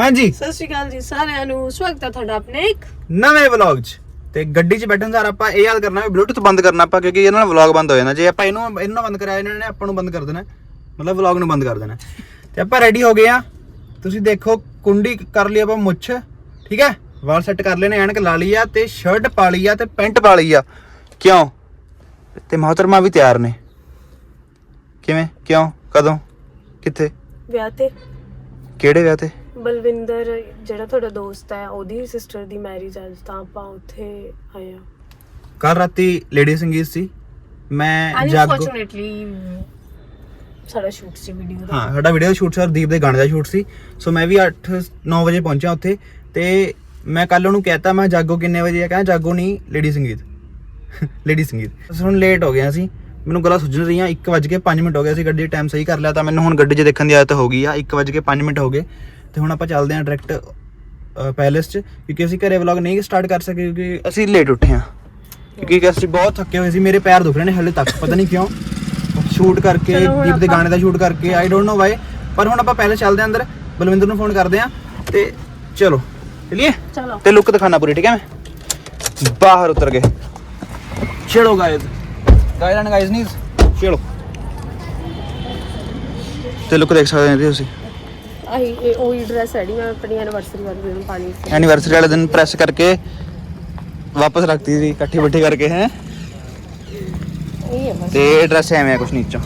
ਹਾਂਜੀ। ਸਤਿ ਸ਼੍ਰੀ ਅਕਾਲ ਜੀ ਸਾਰਿਆਂ ਨੂੰ ਸਵਾਗਤ ਹੈ ਤੁਹਾਡਾ ਆਪਣੇ ਇੱਕ ਨਵੇਂ ਵਲੌਗ 'ਚ। ਤੇ ਗੱਡੀ 'ਚ ਬੈਠਣ ਸਾਰ ਆਪਾਂ ਇਹ ਯਾਦ ਕਰਨਾ ਵੀ ਬਲੂਟੁੱਥ ਬੰਦ ਕਰਨਾ ਆਪਾਂ ਕਿਉਂਕਿ ਇਹਨਾਂ ਨਾਲ ਵਲੌਗ ਬੰਦ ਹੋ ਜਾਣਾ। ਜੇ ਆਪਾਂ ਇਹਨੂੰ ਇਹਨਾਂ ਬੰਦ ਕਰਾਇਆ ਇਹਨਾਂ ਨੇ ਆਪਾਂ ਨੂੰ ਬੰਦ ਕਰ ਦੇਣਾ। ਮਤਲਬ ਵਲੌਗ ਨੂੰ ਬੰਦ ਕਰ ਦੇਣਾ। ਤੇ ਆਪਾਂ ਰੈਡੀ ਹੋ ਗਏ ਆ ਤੁਸੀਂ ਦੇਖੋ ਕੁੰਡੀ ਕਰ ਲਈ ਆਪਾਂ ਮੁੱਛ। ਠੀਕ ਹੈ? ਵਾਲ ਸੈੱਟ ਕਰ ਲੈਣੇ ਐਨਕ ਲਾ ਲਈ ਆ ਤੇ ਸ਼ਰਟ ਪਾ ਲਈ ਆ ਤੇ ਪੈਂਟ ਪਾ ਲਈ ਆ। ਕਿਉਂ? ਤੇ ਮਹਤਰਮਾ ਵੀ ਤਿਆਰ ਨੇ। ਕਿਵੇਂ? ਕਿਉਂ? ਕਦੋਂ? ਕਿੱਥੇ? ਵਿਆਹ ਤੇ। ਕਿਹੜੇ ਵਿਆਹ ਤੇ? ਬਲਵਿੰਦਰ ਜਿਹੜਾ ਤੁਹਾਡਾ ਦੋਸਤ ਹੈ ਉਹਦੀ ਸਿਸਟਰ ਦੀ ਮੈਰਿਜ ਅੱਜ ਤਾਂ ਆਪਾਂ ਉੱਥੇ ਆਏ ਆ ਕੱਲ ਰਾਤੀ ਲੇਡੀ ਸੰਗੀਤ ਸੀ। ਮੈਂ ਜਾਗੋ ਅਨਫੋਰਚੂਨੇਟਲੀ ਸਾਡਾ ਸ਼ੂਟ ਸੀ ਵੀਡੀਓ ਦਾ। ਹਾਂ ਸਾਡਾ ਵੀਡੀਓ ਸ਼ੂਟ ਸੀ ਔਰ ਦੀਪ ਦੇ ਗਾਣੇ ਦਾ ਸ਼ੂਟ ਸੀ। ਸੋ ਮੈਂ ਵੀ 8 9 ਵਜੇ ਪਹੁੰਚਿਆ ਉੱਥੇ ਤੇ ਮੈਂ ਕੱਲ ਉਹਨੂੰ ਕਹਿਤਾ ਮੈਂ ਜਾਗੋ ਕਿੰਨੇ ਵਜੇ ਆ? ਕਹਿੰਦਾ ਜਾਗੋ ਨਹੀਂ ਲੇਡੀ ਸੰਗੀਤ। ਲੇਡੀ ਸੰਗੀਤ। ਅਸੀਂ ਹੁਣ ਲੇਟ ਹੋ ਗਏ ਅਸੀਂ। ਮੈਨੂੰ ਗਲਾ ਸੁੱਜਣ ਰਹੀਆਂ 1:05 ਮਿੰਟ ਹੋ ਗਏ ਅਸੀਂ ਗੱਡੀ ਟਾਈਮ ਸਹੀ ਕਰ ਲਿਆ ਤਾਂ ਮੈਨੂੰ ਹੁਣ ਗੱਡੀ 'ਚ ਦੇਖਣ ਦੀ ਆਦਤ ਹੋ ਗਈ ਆ। 1:05 ਮਿੰਟ ਹੋ ਗਏ। ਤੇ ਹੁਣ ਆਪਾਂ ਚੱਲਦੇ ਹਾਂ ਡਾਇਰੈਕਟ ਪੈਲੇਸ 'ਚ ਕਿਉਂਕਿ ਅਸੀਂ ਘਰੇ ਵਲੌਗ ਨਹੀਂ ਸਟਾਰਟ ਕਰ ਸਕੇ ਕਿਉਂਕਿ ਅਸੀਂ ਲੇਟ ਉੱਠੇ ਹਾਂ। ਕਿਉਂਕਿ ਅਸੀਂ ਬਹੁਤ ਥੱਕੇ ਹੋਏ ਸੀ ਮੇਰੇ ਪੈਰ ਦੁਖ ਰਹੇ ਨੇ ਹਲੇ ਤੱਕ ਪਤਾ ਨਹੀਂ ਕਿਉਂ। ਸ਼ੂਟ ਕਰਕੇ ਦੀਪ ਦੇ ਗਾਣੇ ਦਾ ਸ਼ੂਟ ਕਰਕੇ ਆਈ ਡੋਨਟ ਨੋ ਵਾਈ ਪਰ ਹੁਣ ਆਪਾਂ ਪਹਿਲੇ ਚੱਲਦੇ ਆਂ ਅੰਦਰ ਬਲਵਿੰਦਰ ਨੂੰ ਫੋਨ ਕਰਦੇ ਆਂ ਤੇ ਚਲੋ ਚਲਿਏ? ਚਲੋ। ਤੇ ਲੁੱਕ ਦਿਖਾਣਾ ਪੂਰੀ ਠੀਕ ਹੈ ਮੈਂ? ਬਾਹਰ ਉਤਰ ਗਏ। ਚਲੋ ਗਾਇਜ਼ ਗਾਇਜ਼ ਐਂਡ ਗਾਇਜ਼ ਨੀਜ਼ ਚਲੋ। ਤੇ ਲੁੱਕ ਦੇਖ ਸਕਦੇ ਹੋ ਤੁਸੀਂ। ਆਹੀ ਇਹ ਉਹੀ ਡਰੈਸ ਹੈ ਜਿਹੜੀ ਮੈਂ ਆਪਣੀ ਐਨੀਵਰਸਰੀ ਵਾਲੇ ਦਿਨ ਪਾਣੀ ਸੀ। ਐਨੀਵਰਸਰੀ ਵਾਲੇ ਦਿਨ ਪ੍ਰੈਸ ਕਰਕੇ ਵਾਪਸ ਰੱਖਤੀ ਸੀ ਇਕੱਠੀ ਬੱਠੀ ਕਰਕੇ ਹੈ? ਇਹ ਹੈ ਬਸ। ਤੇ ਇਹ ਡਰੈਸ ਐਵੇਂ ਆ ਕੁਛ ਨੀਚੋਂ।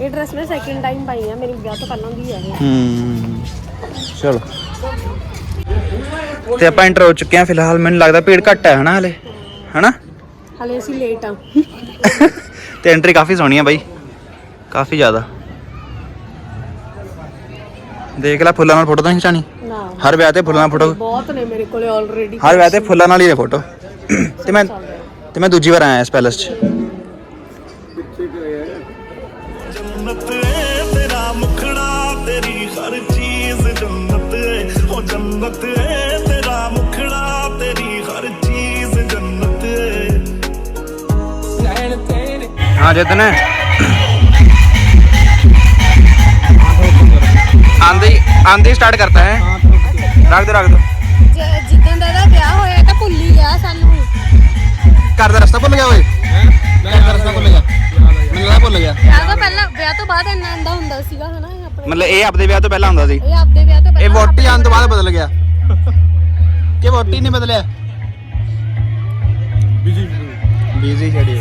ਇਹ ਡਰੈਸ ਮੈਂ ਸੈਕਿੰਡ ਟਾਈਮ ਪਾਈ ਆ ਮੇਰੀ ਵਿਆਹ ਤੋਂ ਪਹਿਲਾਂ ਦੀ ਹੈ ਇਹ। ਹੂੰ ਚਲੋ। ਤੇ ਆਪਾਂ ਐਂਟਰ ਹੋ ਚੁੱਕੇ ਹਾਂ ਫਿਲਹਾਲ ਮੈਨੂੰ ਲੱਗਦਾ ਭੀੜ ਘੱਟ ਹੈ ਹਨਾ ਹਲੇ? ਹਨਾ? ਹਲੇ ਅਸੀਂ ਲੇਟ ਆ। ਤੇ ਐਂਟਰੀ ਕਾਫੀ ਸੋਹਣੀ ਆ ਬਾਈ ਕਾਫੀ ਜ਼ਿਆਦਾ। ਦੇਖ ਲੈ ਫੁੱਲਾਂ ਨਾਲ ਫੋਟੋ ਤਾਂ ਨਹੀਂ ਖਿਚਾਣੀ ਨਾ। ਹਰ ਵਿਆਹ ਤੇ ਫੁੱਲਾਂ ਨਾਲ ਫੋਟੋ। ਬਹੁਤ ਨੇ ਮੇਰੇ ਕੋਲੇ ਆਲਰੇਡੀ ਹਰ ਵਿਆਹ ਤੇ ਫੁੱਲਾਂ ਨਾਲ ਹੀ ਹੈ ਫੋਟੋ। ਤੇ ਮੈਂ ਤੇ ਮੈਂ ਦੂਜੀ ਵਾਰ ਆਇਆ ਇਸ ਪੈਲਸ 'ਚ। ਜੰਨਤ ਏ ਤੇਰਾ ਮੁਖੜਾ ਤੇਰੀ ਹਰ ਚੀਜ਼ ਜੰਨਤ ਏ। ਉਹ ਜੰਨਤ ਏ ਤੇਰਾ ਮੁਖੜਾ ਤੇਰੀ ਹਰ ਚੀਜ਼ ਜੰਨਤ ਏ। ਹਾਂ ਜਤਨ। ਆਂਦੇ ਸਟਾਰਟ ਕਰਤਾ ਹੈ। ਰੱਖ ਦੇ ਰੱਖ ਦੋ। ਜਿੱਦਾਂ ਦਾ ਇਹਦਾ ਵਿਆਹ ਹੋਇਆ ਤਾਂ ਭੁੱਲ ਹੀ ਗਿਆ ਸਾਨੂੰ। ਘਰ ਦਾ ਰਸਤਾ ਭੁੱਲ ਗਿਆ ਓਏ? ਘਰ ਦਾ ਰਸਤਾ ਭੁੱਲ ਗਿਆ। ਮੈਨੂੰ ਲੱਗਾ ਭੁੱਲ ਗਿਆ। ਵਿਆਹ ਤੋਂ ਪਹਿਲਾਂ ਵਿਆਹ ਤੋਂ ਬਾਅਦ ਇੰਨਾ ਆਂਦਾ ਹੁੰਦਾ ਸੀਗਾ ਹਨਾ ਇਹ ਆਪਣੇ। ਮਤਲਬ ਇਹ ਆਪਦੇ ਵਿਆਹ ਤੋਂ ਪਹਿਲਾਂ ਹੁੰਦਾ ਸੀ। ਇਹ ਆਪਦੇ ਵਿਆਹ ਤੋਂ ਇਹ ਪਹਿਲਾਂ ਵੋਟੀ ਆਉਣ ਤੋਂ ਬਾਅਦ ਬਦਲ ਗਿਆ। ਕਿ ਵੋਟੀ ਨਹੀਂ ਬਦਲਿਆ? ਬਿਜ਼ੀ ਬਿਜ਼ੀ ਛੜੀ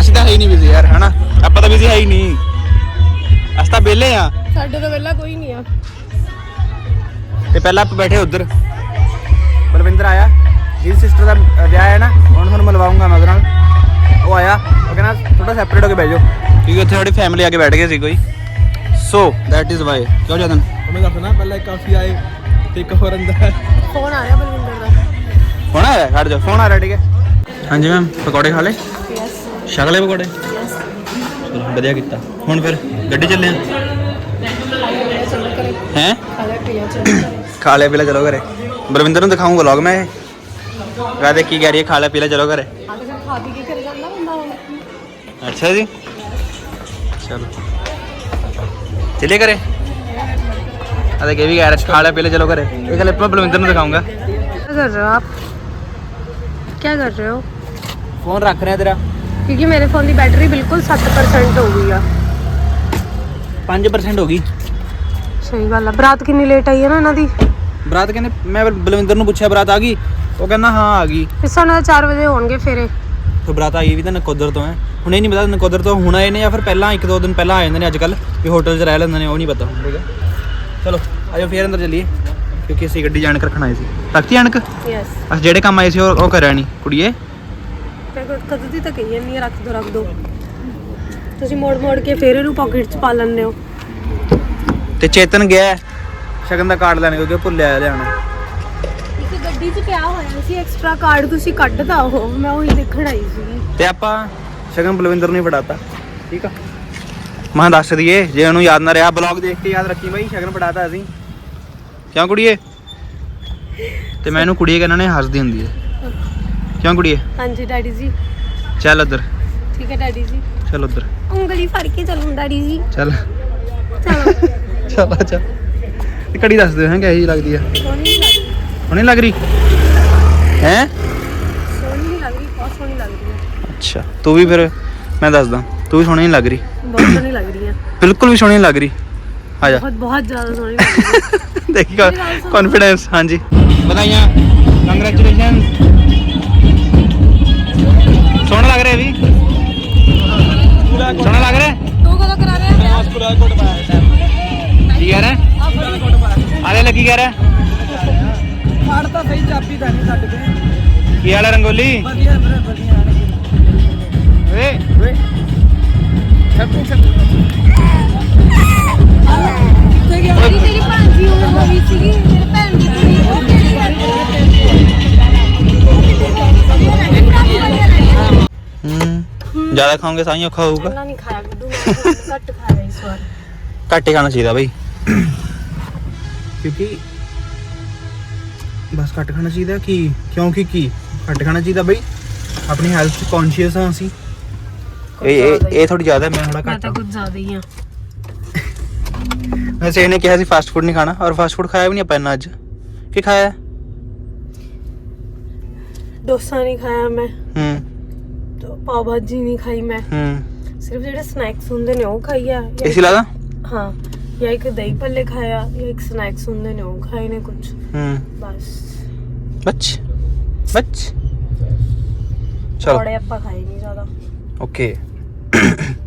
ਅਸੀਂ ਤਾਂ ਹੈ ਹੀ ਨਹੀਂ ਬਿਜ਼ੀ ਯਾਰ ਹਨਾ? ਆਪਾਂ ਤਾਂ ਬਿਜ਼ੀ ਹੈ ਹੀ ਨਹੀਂ। ਅਸੀਂ ਤਾਂ ਵਿਹਲੇ ਆ ਸਾਡੇ ਤੋਂ ਪਹਿਲਾਂ ਕੋਈ ਨਹੀਂ ਆ। ਤੇ ਪਹਿਲਾਂ ਆਪਾਂ ਬੈਠੇ ਉਧਰ। ਬਲਵਿੰਦਰ ਆਇਆ। ਜਿਹਦੀ ਸਿਸਟਰ ਦਾ ਵਿਆਹ ਹੈ ਨਾ ਹੁਣ ਤੁਹਾਨੂੰ ਮਿਲਵਾਉਂਗਾ ਮੈਂ ਉਹਦੇ ਨਾਲ। ਉਹ ਆਇਆ। ਉਹ ਕਹਿੰਦਾ ਥੋੜਾ ਸੈਪਰੇਟ ਹੋ ਕੇ ਬਹਿ ਜਾਓ। ਕਿਉਂਕਿ ਉੱਥੇ ਥੋੜੀ ਫੈਮਿਲੀ ਆ ਕੇ ਬੈਠ ਗਈ ਸੀ ਕੋਈ। ਸੋ ਦੈਟ ਇਜ਼ ਵਾਈ ਕਿਉਂ ਜਦਨ ਮੈਂ ਦੱਸਣਾ ਪਹਿਲਾਂ ਇੱਕ ਕਾਫੀ ਆਏ ਤੇ ਇੱਕ ਹੋਰ ਅੰਦਰ ਫੋਨ ਆ ਰਿਹਾ ਬਲਵਿੰਦਰ ਦਾ। ਫੋਨ ਆਇਆ? ਖੜ ਜਾ। ਫੋਨ ਆ ਰਿਹਾ ਠੀਕ ਹੈ? ਹਾਂਜੀ ਮੈਮ ਪਕੌੜੇ ਖਾ ਲਏ? ਯੈਸ ਛਕ ਲਏ ਪਕੌੜੇ? ਯੈਸ ਚਲੋ ਵਧੀਆ ਕੀਤਾ। ਹੁਣ ਫਿਰ ਗੱਡੀ ਚੱਲੇ ਆ? ਹੈ? ਖਾਲਾ ਪੀਆ ਚਲੋ ਕਰੇ ਖਾ ਲਿਆ ਪੀਲਾ ਚਲੋ ਘਰੇ ਬਲਵਿੰਦਰ ਨੂੰ ਦਿਖਾਉਂਗਾ ਵਲੌਗ ਮੈਂ ਇਹ ਕਹਦੇ ਕੀ ਕਹਿ ਰਹੀ ਹੈ ਖਾ ਲਿਆ ਪੀਲਾ ਚਲੋ ਘਰੇ ਆ ਤਾਂ ਫਿਰ ਖਾ ਪੀ ਕੇ ਕਰ ਜਾਂਦਾ ਬੰਦਾ ਹੁਣ ਅੱਛਾ ਜੀ ਚਲੋ ਚਲੇ ਕਰੇ ਅਦੇ ਕੇ ਵੀ ਕਹਿ ਰਿਹਾ ਖਾ ਲਿਆ ਪੀਲਾ ਚਲੋ ਘਰੇ ਇਹ ਗੱਲ ਆਪਾਂ ਬਲਵਿੰਦਰ ਨੂੰ ਦਿਖਾਉਂਗਾ क्या कर रहे हो आप क्या कर रहे हो ਫੋਨ ਰੱਖ ਰਿਹਾ ਤੇਰਾ क्योंकि मेरे फोन की बैटरी बिल्कुल 7% हो गई है 5% ਹੋ ਗਈ ਸਹੀ ਗੱਲ ਆ। ਬਰਾਤ ਕਿੰਨੀ ਲੇਟ ਆਈ ਹੈ ਨਾ ਇਹਨਾਂ ਦੀ? ਬਰਾਤ ਕਹਿੰਦੇ ਮੈਂ ਬਲ- ਬਲਵਿੰਦਰ ਨੂੰ ਪੁੱਛਿਆ ਬਰਾਤ ਆ ਗਈ? ਉਹ ਕਹਿੰਦਾ ਹਾਂ ਆ ਗਈ। ਇਸ ਨਾਲ 4 ਵਜੇ ਹੋਣਗੇ ਫੇਰੇ। ਤੇ ਬਰਾਤ ਆਈ ਵੀ ਤਾਂ ਨਕੋਦਰ ਤੋਂ ਹੈ। ਹੁਣ ਇਹ ਨਹੀਂ ਪਤਾ ਨਕੋਦਰ ਤੋਂ ਹੁਣ ਆਏ ਨੇ ਜਾਂ ਫਿਰ ਪਹਿਲਾਂ ਇੱਕ ਦੋ ਦਿਨ ਪਹਿਲਾਂ ਆ ਜਾਂਦੇ ਨੇ ਅੱਜ ਕੱਲ ਵੀ ਹੋਟਲ 'ਚ ਰਹਿ ਲੈਂਦੇ ਨੇ ਉਹ ਨਹੀਂ ਪਤਾ। ਠੀਕ ਹੈ। ਚਲੋ ਆਜੋ ਫੇਰ ਅੰਦਰ ਚੱਲੀਏ ਕਿਉਂਕਿ ਅਸੀਂ ਗੱਡੀ ਜਾਣ ਕੇ ਰੱਖਣ ਆਏ ਸੀ। ਤੱਕਤੀ ਅਣਕ ਯੈਸ ਅਸੀਂ ਜਿਹੜੇ ਕੰਮ ਆਏ ਸੀ ਉਹ ਉਹ ਕਰਿਆ ਨਹੀਂ ਕੁੜੀਏ। ਤੇ ਕਦੋਂ ਦੀ ਤਾਂ ਕਹੀ ਜਾਂਦੀ ਹੈ ਰੱਖ ਦੋ ਰੱਖ ਦੋ। ਤੁਸੀਂ ਮੋੜ ਮੋੜ ਕੇ ਫੇਰੇ ਨੂੰ ਪਾਕਟ 'ਚ ਪਾ ਲੈਂਦੇ ਹੋ। ਤੇ ਚੇਤਨ ਗਿਆ ਸ਼ਗਨ ਦਾ ਕਾਰਡ ਲੈਣ ਕਿਉਂਕਿ ਭੁੱਲਿਆ ਹੈ ਲਿਆਉਣਾ ਇੱਕ ਗੱਡੀ 'ਚ ਪਿਆ ਹੋਇਆ ਸੀ ਐਕਸਟਰਾ ਕਾਰਡ ਤੁਸੀਂ ਕੱਢਦਾ ਉਹ ਮੈਂ ਉਹੀ ਦੇਖਣ ਆਈ ਸੀ। ਤੇ ਆਪਾਂ ਸ਼ਗਨ ਬਲਵਿੰਦਰ ਨੂੰ ਹੀ ਫੜਾਤਾ ਠੀਕ ਆ? ਮੈਂ ਦੱਸ ਦਈਏ ਜੇ ਉਹਨੂੰ ਯਾਦ ਨਾ ਰਿਹਾ ਬਲੌਗ ਦੇਖ ਕੇ ਯਾਦ ਰੱਖੀ ਬਾਈ ਸ਼ਗਨ ਫੜਾਤਾ ਅਸੀਂ। ਕਿਉਂ ਕੁੜੀਏ? ਤੇ ਮੈਂ ਇਹਨੂੰ ਕੁੜੀਏ ਕਹਿੰਦਾ ਨੇ ਹੱਸਦੀ ਹੁੰਦੀ ਹੈ। ਕਿਉਂ ਕੁੜੀਏ? ਹਾਂਜੀ ਡੈਡੀ ਜੀ। ਚੱਲ ਉੱਧਰ। ਠੀਕ ਹੈ ਡੈਡੀ ਜੀ। ਚੱਲ ਉੱਧਰ। ਉਂਗਲੀ ਫੜ ਕੇ ਚੱਲੂੰ ਡੈਡੀ ਜੀ। ਚੱਲ। ਚਲੋ ਚੱਲ ਚੱਲ ਇਹ ਘੜੀ ਦੱਸ ਦਿਓ ਹੈ ਕਿਹੋ ਜਿਹੀ ਲੱਗਦੀ ਆ। ਸੋਹਣੀ ਨਹੀਂ ਲੱਗ ਹੁਣੇ ਲੱਗ ਰਹੀ? ਹੈ? ਸੋਹਣੀ ਨਹੀਂ ਲੱਗ ਰਹੀ ਬਹੁਤ ਸੋਹਣੀ ਲੱਗ ਰਹੀ ਹੈ ਅੱਛਾ ਤੂੰ ਵੀ ਫਿਰ ਮੈਂ ਦੱਸਦਾ ਤੂੰ ਵੀ ਸੋਹਣੀ ਨਹੀਂ ਲੱਗ ਰਹੀ। ਬਹੁਤ ਸੋਹਣੀ ਲੱਗ ਰਹੀ ਹੈ ਬਿਲਕੁਲ ਵੀ ਸੋਹਣੀ ਨਹੀਂ ਲੱਗ ਰਹੀ। ਆ ਜਾ। ਬਹੁਤ ਬਹੁਤ ਜ਼ਿਆਦਾ ਸੋਹਣੀ ਲੱਗ ਰਹੀ ਹੈ ਦੇਖੀ ਕੌਨਫੀਡੈਂਸ ਹਾਂਜੀ। ਬਧਾਈਆਂ ਕੰਗ੍ਰੈਚੁਲੇਸ਼ਨ ਰਿਹਾ ਆਲੇ ਲੱਗੀ ਕਹਿ ਰਿਹਾ? ਫੜ ਤਾਂ ਸਹੀ ਚਾਬੀ ਤਾਂ ਨਹੀਂ ਛੱਡ ਕੇ। ਕੀ ਵਾਲਾ ਰੰਗੋਲੀ? ਵਧੀਆ ਵੀਰੇ ਵਧੀਆ। ਵੇ ਵੇ। ਛੱਡੂ ਛੱਡੂ। ਜਿਹੜੀ ਤੇਰੀ ਭਾਂਜੀ ਉਹ ਹੋਈ ਸੀਗੀ। ਮੇਰੇ ਭੈਣ ਦੀ ਕੁੜੀ। ਉਹ ਕਿਹੜੀ ਹੂੰ। ਜ਼ਿਆਦਾ ਖਾਓਗੇ ਤਾਂ ਹੀ ਔਖਾ ਹੋਊਗਾ। ਪਹਿਲਾਂ ਨਹੀਂ ਖਾਇਆ ਗੁੱਡੂ ਮੈਂ ਘੱਟ ਖਾਇਆ ਇਸ ਵਾਰ। ਘੱਟ ਹੀ ਖਾਣਾ ਚਾਹੀਦਾ ਬਈ। ਕਿਉਂਕਿ ਬਸ ਘੱਟ ਖਾਣਾ ਚਾਹੀਦਾ ਕਿ ਕਿਉਂਕਿ ਕੀ ਘੱਟ ਖਾਣਾ ਚਾਹੀਦਾ ਬਈ ਆਪਣੀ ਹੈਲਥ ਕੌਨਸ਼ੀਅਸ ਹਾਂ ਅਸੀਂ ਇਹ ਇਹ ਇਹ ਥੋੜੀ ਜ਼ਿਆਦਾ ਹੈ, ਮੈਂ ਥੋੜਾ ਮੈਂ ਘੱਟ ਤਾਂ ਹਾਂ ਕੁਝ ਜ਼ਿਆਦਾ ਹੀ ਆ ਵੈਸੇ ਇਹਨੇ ਕਿਹਾ ਸੀ ਫਾਸਟ ਫੂਡ ਨਹੀਂ ਖਾਣਾ ਔਰ ਫਾਸਟ ਫੂਡ ਖਾਇਆ ਵੀ ਨਹੀਂ ਆਪਾਂ ਇੰਨਾ ਅੱਜ ਕੀ ਖਾਇਆ ਡੋਸਾ ਨਹੀਂ ਖਾਇਆ ਮੈਂ ਹੂੰ ਤੇ ਪਾਵ ਭਾਜੀ ਨਹੀਂ ਖਾਈ ਮੈਂ ਹੂੰ ਸਿਰਫ ਜਿਹੜੇ ਸਨੈਕਸ ਹੁੰਦੇ ਨੇ ਉਹ ਖਾਈ ਆ ਜਾਂ- ਏਸੀ ਲਾਦਾ ਹਾਂ ਜਾਂ ਇੱਕ ਦਹੀਂ ਭੱਲੇ ਖਾਇਆ ਜਾਂ ਇੱਕ ਸਨੈਕਸ ਹੁੰਦੇ ਨੇ ਉਹ ਖਾਏ ਨੇ ਕੁਝ ਹੂੰ ਬਸ ਬੱਚ ਬੱਚ ਚਲੋ ਪੌੜੇ ਆਪਾਂ ਖਾਏ ਨਹੀਂ ਜ਼ਿਆਦਾ ਓਕੇ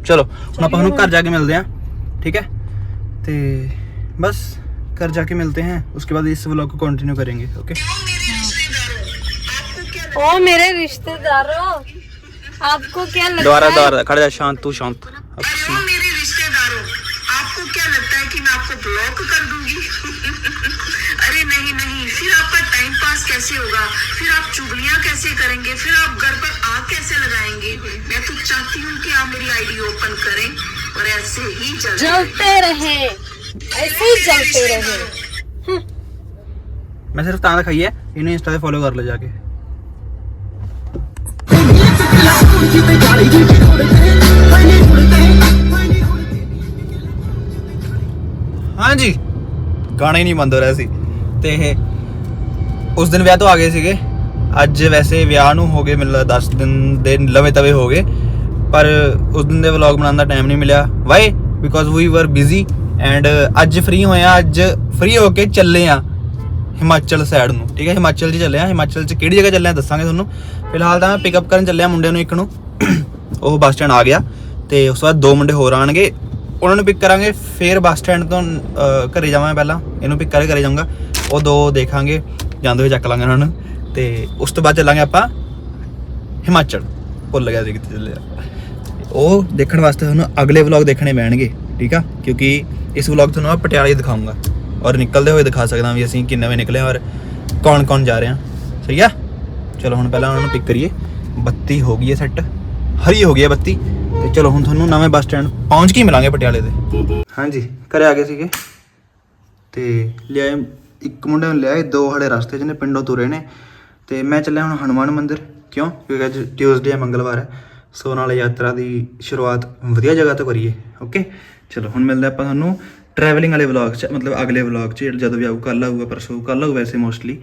ਚਲੋ ਹੁਣ ਆਪਾਂ ਨੂੰ ਘਰ ਜਾ ਕੇ ਮਿਲਦੇ हैं ठीक है ਤੇ बस घर जाके मिलते हैं उसके बाद इस व्लॉग को कंटिन्यू करेंगे ओके ओ मेरे रिश्तेदारों आपको क्या लगता दोबारा है दोबारा खड़ा जा शांत तू शांत तो ब्लॉक तो कर दूँगी। अरे नहीं नहीं। फिर आपका टाइम पास कैसे होगा? फिर आप चुगलियाँ कैसे करेंगे? फिर आप घर पर आग कैसे लगाएँगे? मैं तो चाहती हूँ कि आप मेरी आईडी ओपन करें और ऐसे ही जलते रहे। ऐसे ही जलते रहे। मैं सिर्फ़ ताना खाइए इन्हें इंस्टा पे फॉलो कर ले जाके। ਹਾਂਜੀ। ਗਾਣਾ ਹੀ ਨਹੀਂ ਬੰਦ ਹੋ ਰਿਹਾ ਸੀ। ਤੇ ਇਹ ਉਸ ਦਿਨ ਵਿਆਹ ਤੋਂ ਆ ਗਏ ਸੀਗੇ। ਅੱਜ ਵੈਸੇ ਵਿਆਹ ਨੂੰ ਹੋ ਗਏ, ਮੈਨੂੰ ਲੱਗਦਾ 10 ਦਿਨ ਦੇ ਲਵੇ ਤਵੇ ਹੋ ਗਏ। ਪਰ ਉਸ ਦਿਨ ਦੇ ਵਲੌਗ ਬਣਾਉਣ ਦਾ ਟਾਈਮ ਨਹੀਂ ਮਿਲਿਆ। ਵਾਈ ਬਿਕੋਜ਼ ਵੀ ਵਰ ਬਿਜ਼ੀ ਐਂਡ ਅੱਜ ਫ੍ਰੀ ਹੋਏ ਆ ਅੱਜ ਫ੍ਰੀ ਹੋ ਕੇ ਚੱਲੇ ਆ ਹਿਮਾਚਲ ਸਾਈਡ ਨੂੰ। ਠੀਕ ਹੈ, ਹਿਮਾਚਲ 'ਚ ਚੱਲੇ ਆ ਹਿਮਾਚਲ 'ਚ ਕਿਹੜੀ ਜਗ੍ਹਾ ਚੱਲੇ ਆ ਦੱਸਾਂਗੇ ਤੁਹਾਨੂੰ। ਫਿਲਹਾਲ ਤਾਂ ਮੈਂ ਪਿਕਅਪ ਕਰਨ ਚੱਲਿਆ ਮੁੰਡੇ ਨੂੰ ਇੱਕ ਨੂੰ। ਉਹ ਬੱਸ ਸਟੈਂਡ ਆ ਗਿਆ ਤੇ ਉਸ ਤੋਂ ਬਾਅਦ ਦੋ ਮੁੰਡੇ ਹੋਰ ਆਣਗੇ ਉਹਨਾਂ ਨੂੰ ਪਿਕ ਕਰਾਂਗੇ ਫਿਰ ਬੱਸ ਸਟੈਂਡ ਤੋਂ ਅਹ, ਘਰੇ ਜਾਵਾਂਗੇ ਪਹਿਲਾਂ। ਇਹਨੂੰ ਪਿਕ ਕਰਕੇ ਘਰੇ ਜਾਊਂਗਾ। ਉਹ ਦੋ ਦੇਖਾਂਗੇ ਜਾਂਦੇ ਹੋਏ ਚੱਕ ਲਾਂਗੇ ਉਹਨਾਂ ਨੂੰ। ਤੇ ਉਸ ਤੋਂ ਬਾਅਦ ਚੱਲਾਂਗੇ ਆਪਾਂ ਹਿਮਾਚਲ। ਭੁੱਲ ਗਿਆ ਸੀ ਕਿੱਥੇ ਚੱਲੇ ਆ ਉਹ ਦੇਖਣ ਵਾਸਤੇ ਤੁਹਾਨੂੰ ਅਗਲੇ ਵਲੌਗ ਦੇਖਣੇ ਪੈਣਗੇ ਠੀਕ ਆ? ਕਿਉਂਕਿ ਇਸ ਵਲੌਗ ਤੁਹਾਨੂੰ ਮੈਂ ਪਟਿਆਲੇ ਦਿਖਾਊਂਗਾ। ਔਰ ਨਿਕਲਦੇ ਹੋਏ ਦਿਖਾ ਸਕਦਾ ਵੀ ਅਸੀਂ ਕਿੰਨੇ ਵਜੇ ਨਿਕਲੇ ਔਰ ਕੌਣ ਕੌਣ ਜਾ ਰਹੇ। ਆ ਸਹੀ ਆ? ਚਲੋ ਹੁਣ ਪਹਿਲਾਂ ਉਹਨਾਂ ਨੂੰ ਪਿਕ ਕਰੀਏ। ਬੱਤੀ ਹੋ ਗਈ ਹੈ ਸੈੱਟ ਹਰੀ ਹੋ ਗਈ ਹੈ ਬੱਤੀ। ਤੇ ਚਲੋ ਹੁਣ ਤੁਹਾਨੂੰ ਨਵੇਂ ਬੱਸ ਸਟੈਂਡ ਪਹੁੰਚ ਕੇ ਮਿਲਾਂਗੇ ਪਟਿਆਲੇ ਦੇ। ਹਾਂਜੀ, ਘਰੇ ਆ ਗਏ ਸੀਗੇ। ਤੇ ਲਿਆਏ, ਇੱਕ ਮੁੰਡੇ ਨੂੰ ਲਿਆਏ, ਦੋ ਹਲੇ ਰਸਤੇ 'ਚ ਨੇ, ਪਿੰਡੋਂ ਤੁਰੇ ਨੇ। ਤੇ ਮੈਂ ਚੱਲਿਆ ਹੁਣ ਹਨੂਮਾਨ ਮੰਦਿਰ। ਕਿਉਂ? ਕਿਉਂਕਿ ਅੱਜ ਟਿਊਜ਼ਡੇ ਹੈ ਮੰਗਲਵਾਰ ਹੈ ਸੋ ਨਾਲੇ ਯਾਤਰਾ ਦੀ ਸ਼ੁਰੂਆਤ ਵਧੀਆ ਜਗ੍ਹਾ ਤੋਂ ਕਰੀਏ ਓਕੇ ਚਲੋ, ਹੁਣ ਮਿਲਦੇ ਆਪਾਂ ਤੁਹਾਨੂੰ ਟਰੈਵਲਿੰਗ ਵਾਲੇ ਵਲੌਗ 'ਚ, ਮਤਲਬ ਅਗਲੇ ਵਲੌਗ 'ਚ, ਜਦੋਂ ਵੀ ਆਊ ਕੱਲ ਆਊਗਾ, ਪਰਸੋਂ ਕੱਲ ਆਊ ਵੈਸੇ ਮੋਸਟਲੀ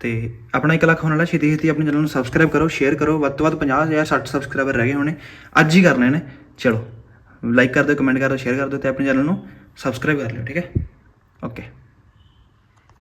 ਤੇ ਆਪਣਾ 1 ਲੱਖ ਹੋਣ ਵਾਲਾ ਛੇਤੀ ਛੇਤੀ ਆਪਣੇ ਚੈਨਲ ਨੂੰ ਸਬਸਕ੍ਰਾਈਬ ਕਰੋ ਸ਼ੇਅਰ ਕਰੋ, ਵੱਧ ਤੋਂ ਵੱਧ 50 ਜਾਂ 60 ਸਬਸਕ੍ਰਾਈਬਰ ਰਹਿ ਗਏ ਹੋਣੇ। ਅੱਜ ਹੀ ਕਰਨੇ ਨੇ। ਚਲੋ ਲਾਈਕ ਕਰ ਦਿਓ ਕਮੈਂਟ ਕਰ ਦਿਓ ਸ਼ੇਅਰ ਕਰ ਦਿਓ ਤੇ ਆਪਣੇ ਚੈਨਲ ਨੂੰ ਸਬਸਕ੍ਰਾਈਬ ਕਰ ਲਿਓ, ਠੀਕ ਹੈ? ਓਕੇ